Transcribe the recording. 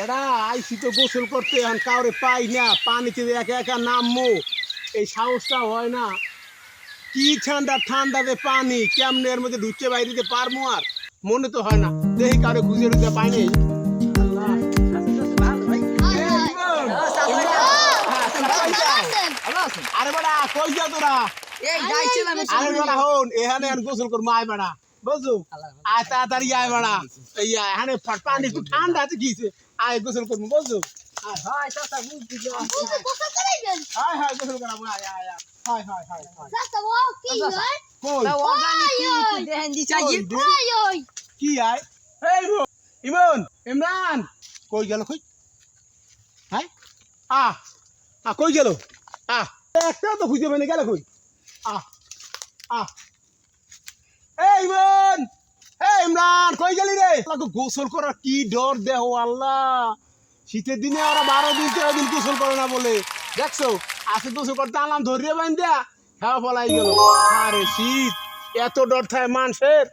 বেড়া আইসি তো গোসল করতে এখন কাউরে পাই না পানিতে একা একা নামবো এই সাহসটা হয় না। কি ঠান্ডা ঠান্ডাতে পানি কেমনে এর মধ্যে ঢুকতে বাইরে পারব আর? মনে তো হয় না। দেখি কাউরে খুঁজে ঢুকতে পাই নেই। আরে বেড়া কই যা তোরা? এই যাইছিলাম আরে বেড়া হন এখানে এখন গোসল করব আয় বেড়া বুঝছ আয় তাড়াতাড়ি আয় বেড়া। এই আয়, এখানে পানি একটু ঠান্ডা আছে গিয়েছে আয় গোসল করব হয় হায় হায় গোসল আয় আয় আয়। হায় হায় হায় হায়। কই? কি একটু দেখেন দি চাই কই দে? কি আয়? এই ইমন ইমরান। কই গেল কই? হ্যাঁ। আ আ কই গেল? আ একটাও তো খুঁজে গেল কই? আ আ এই ইমন এই কই গেলি রে? গোসল করার কি ডর দেহ, আল্লাহ। শীতের দিনে ওরা বারো দিন, তেরো দিন গোসল করে না বলে। দেখছ? আসে গোসল করতে আনলাম, ধরিয়ে বাইন দেয়া হ্যাঁ ফলাই গেল। আরে শীত, এত ডর থাকে মানুষের।